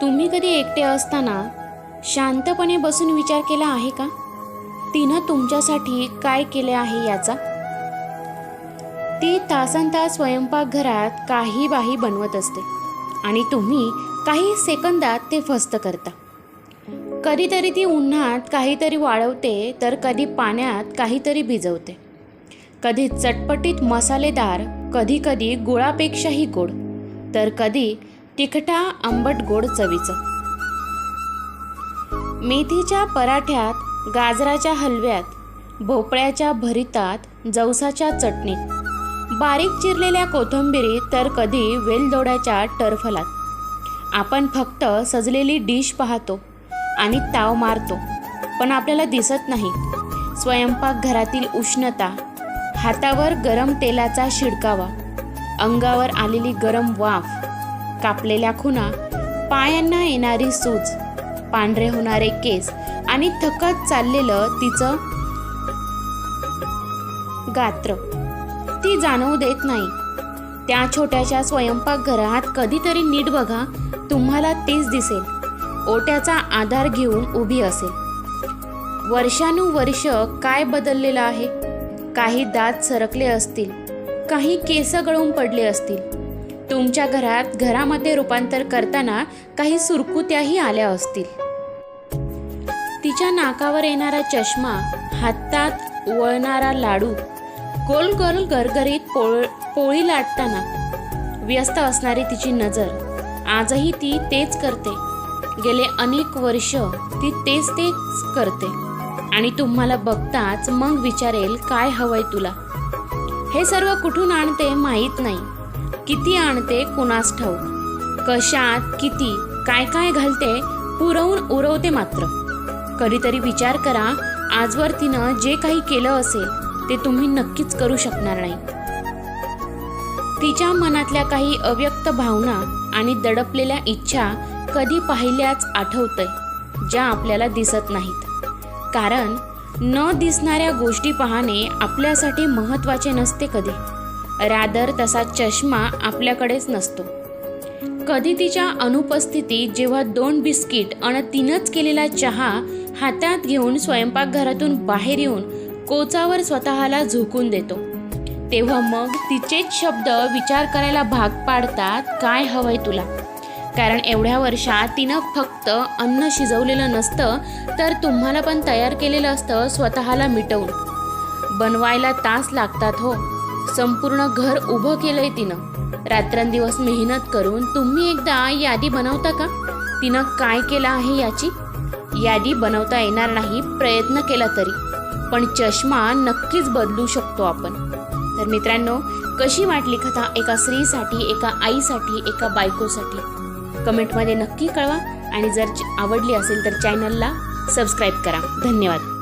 तुम्ही कधी एकटे असताना शांतपणे बसून विचार केला आहे का? तिनं तुमच्यासाठी काय केले आहे याचा? ती तासनतास स्वयंपाकघरात काही बाही बनवत असते आणि तुम्ही काही सेकंदात ते फस्त करता. कधीतरी ती उन्हात काहीतरी वाळवते तर कधी पाण्यात काहीतरी भिजवते. कधी चटपटीत मसालेदार कधी कधी गुळापेक्षाही गोड तर कधी तिखटा आंबट गोड चवीचं. मेथीच्या पराठ्यात गाजराच्या हलव्यात भोपळ्याच्या भरितात जवसाच्या चटणीत बारीक चिरलेल्या कोथिंबिरीत तर कधी वेलदोड्याच्या टरफलात. आपण फक्त सजलेली डिश पाहतो आणि ताव मारतो पण आपल्याला दिसत नाही. स्वयंपाकघरातील उष्णता हातावर गरम तेलाचा शिडकावा अंगावर आलेली गरम वाफ कापलेल्या खुणा पायांना येणारी सूज पांढरे होणारे केस आणि थकत चाललेलं तिचं गात्र. ती जाणवू देत नाही. त्या छोट्याशा स्वयंपाकघरात कधीतरी नीट बघा तुम्हाला तेच दिसेल. ओट्याचा आधार घेऊन उभी असेल. वर्षानुवर्ष काय बदललेलं आहे? काही दात सरकले असतील. काही केस गळून पडले असतील. तुमच्या घरात घरामध्ये रूपांतर करताना काही सुरकुत्याही आल्या असतील. तिच्या नाकावर येणारा चष्मा हातात वळणारा लाडू गोल गोल गरगरीत पोळ पोळी लाटताना व्यस्त असणारी तिची नजर आजही ती तेच करते. गेले अनेक वर्ष ती तेच तेच करते. आणि तुम्हाला बघताच मग विचारेल काय हवंय तुला? हे सर्व कुठून आणते माहीत नाही. किती आणते कुणास ठाऊक? कशात किती काय काय घालते पुरवून उरवते मात्र. कधीतरी विचार करा आजवर तिनं जे काही केलं असेल ते तुम्ही नक्कीच करू शकणार नाही. तिच्या मनातल्या काही अव्यक्त भावना आणि दडपलेल्या इच्छा कधी पाहिल्याच आठवतंय ज्या आपल्याला दिसत नाहीत. कारण न दिसणाऱ्या गोष्टी पाहणे आपल्यासाठी महत्त्वाचे नसते कधी. रादर तसा चष्मा आपल्याकडेच नसतो. कधी तिच्या अनुपस्थितीत जेव्हा दोन बिस्किट आणि तिनंच केलेला चहा हातात घेऊन स्वयंपाकघरातून बाहेर येऊन कोचावर स्वतःला झोकून देतो. तेव्हा मग तिचेच शब्द विचार करायला भाग पाडतात काय हवंय तुला? कारण एवढ्या वर्षात तिनं फक्त अन्न शिजवलेलं नसतं तर तुम्हाला पण तयार केलेलं असतं स्वतःला मिटवून. बनवायला तास लागतात हो. संपूर्ण घर उभं केलंय तिनं. रात्रंदिवस मेहनत करून तुम्ही एकदा यादी बनवता का? तिनं काय केलं आहे याची? यादी बनवता येणार नाही प्रयत्न केला तरी. पण चष्मा नक्कीच बदलू शकतो आपण. तर मित्रांनो कशी वाटली कथा एका स्त्रीसाठी एका आईसाठी एका बायकोसाठी? कमेंटमध्ये नक्की कळवा. आणि जर आवडली असेल तर चॅनलला सबस्क्राईब करा. धन्यवाद.